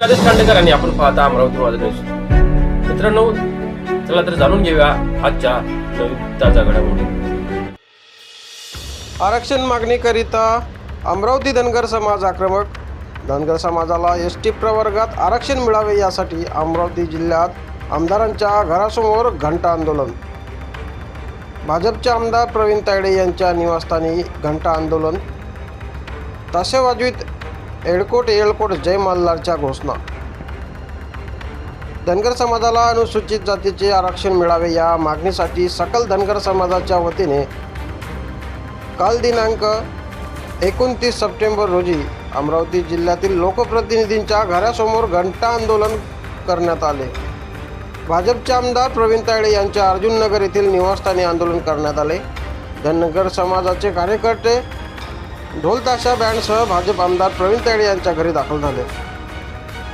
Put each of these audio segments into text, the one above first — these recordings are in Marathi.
राजेश खांडेकर आणि आपण पाहता अमरावती माझा न्यूज मित्रांनो चला तर जाणून घेऊया आजच्या नवीन ताजा घडामोडी आरक्षण मागणीकरिता अमरावती धनगर समाज आक्रमक. धनगर समाजाला एस टी प्रवर्गात आरक्षण मिळावे यासाठी अमरावती जिल्ह्यात आमदारांच्या घरासमोर घंटा आंदोलन. भाजपचे आमदार प्रवीण तायडे यांच्या निवासस्थानी घंटा आंदोलन. ताशे एळकोट एळकोट येळकोट जय मल्हारच्या घोषणा. धनगर समाजाला अनुसूचित जातीचे आरक्षण मिळावे या मागणीसाठी सकल धनगर समाजाच्या वतीने काल दिनांक एकोणतीस सप्टेंबर रोजी अमरावती जिल्ह्यातील लोकप्रतिनिधींच्या घरासमोर घंटा आंदोलन करण्यात आले. भाजपचे आमदार प्रवीण तायडे यांच्या अर्जुननगर येथील निवासस्थानी आंदोलन करण्यात आले. धनगर समाजाचे कार्यकर्ते ढोलताशा बँडसह भाजप आमदार प्रवीण तायडे यांच्या घरी दाखल झाले.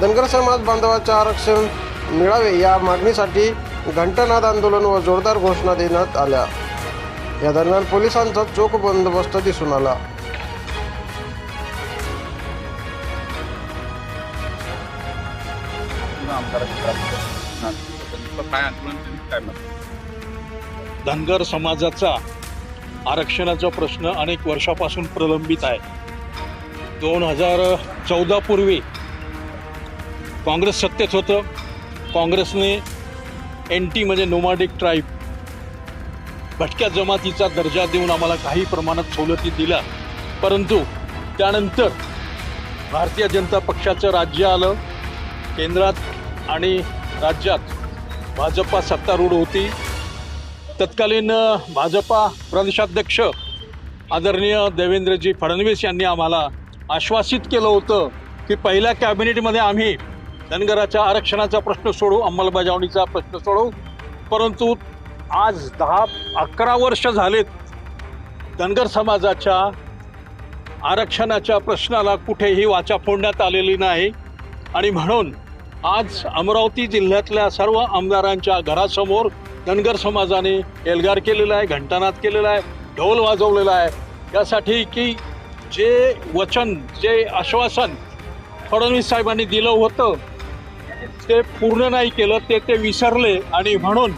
धनगर समाज बांधवाचे आरक्षण मिळावे या मागणीसाठी घंटानाद आंदोलन व जोरदार घोषणा देण्यात आल्या. या दरम्यान पोलिसांचा चोख बंदोबस्त दिसून आला. धनगर समाजाचा आरक्षणाचा प्रश्न अनेक वर्षापासून प्रलंबित आहे. दोन हजार चौदा पूर्वी काँग्रेस सत्तेत होतं. काँग्रेसने एन टी म्हणजे नोमाडिक ट्राईब भटक्या जमातीचा दर्जा देऊन आम्हाला काही प्रमाणात सवलती दिल्या. परंतु त्यानंतर भारतीय जनता पक्षाचं राज्य आलं. केंद्रात आणि राज्यात भाजपा सत्तारूढ होती. तत्कालीन भाजपा प्रदेशाध्यक्ष आदरणीय देवेंद्रजी फडणवीस यांनी आम्हाला आश्वासित केलं होतं की पहिल्या कॅबिनेटमध्ये आम्ही धनगराच्या आरक्षणाचा प्रश्न सोडू अंमलबजावणीचा प्रश्न सोडवू. परंतु आज दहा अकरा वर्ष झालेत धनगर समाजाच्या आरक्षणाच्या प्रश्नाला कुठेही वाचा फोडण्यात आलेली नाही. आणि म्हणून आज अमरावती जिल्ह्यातल्या सर्व आमदारांच्या घरासमोर धनगर समाजाने एल्गार केलेला आहे घंटानाद केलेला आहे ढोल वाजवलेला आहे. यासाठी की जे वचन जे आश्वासन फडणवीस साहेबांनी दिलं होतं ते पूर्ण नाही केलं ते ते विसरले आणि म्हणून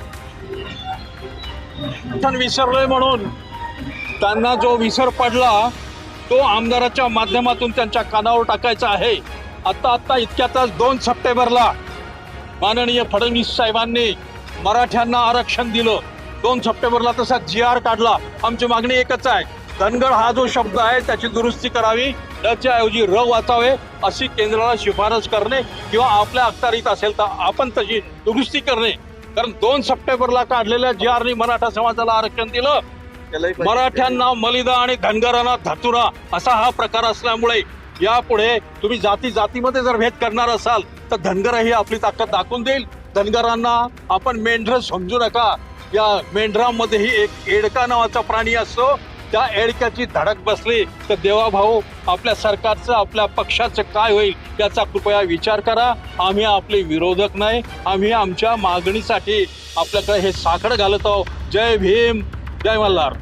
विसरले म्हणून त्यांना जो विसर पडला तो आमदाराच्या माध्यमातून त्यांच्या कानावर टाकायचा आहे. आत्ता आत्ता इतक्यातच दोन सप्टेंबरला माननीय फडणवीस साहेबांनी मराठ्यांना आरक्षण दिलं. दोन सप्टेंबरला तसा जी आर काढला. आमची मागणी एकच आहे. धनगर हा जो शब्द आहे त्याची दुरुस्ती करावी. त्याच्या ऐवजी र वाचावे अशी केंद्राला शिफारस करणे किंवा आपल्या अखत्यारीत असेल तर आपण तशी दुरुस्ती करणे. कारण दोन सप्टेंबरला काढलेल्या जी आरनी मराठा समाजाला आरक्षण दिलं. मराठ्यांना मलिदा आणि धनगरांना धतुरा असा हा प्रकार असल्यामुळे यापुढे तुम्ही जाती जातीमध्ये जर भेद करणार असाल तर धनगरही आपली ताकद दाखवून देईल. धनगरांना आपण मेंढर समजू नका. या मेंढरांमध्येही एक एडका नावाचा प्राणी असतो. त्या एडक्याची धडक बसली तर देवाभाऊ आपल्या सरकारचं आपल्या पक्षाचं काय होईल याचा कृपया विचार करा. आम्ही आपले विरोधक नाही. आम्ही आमच्या मागणीसाठी आपल्याकडे हे साखर घालत आहोत. जय भीम. जय मल्हार.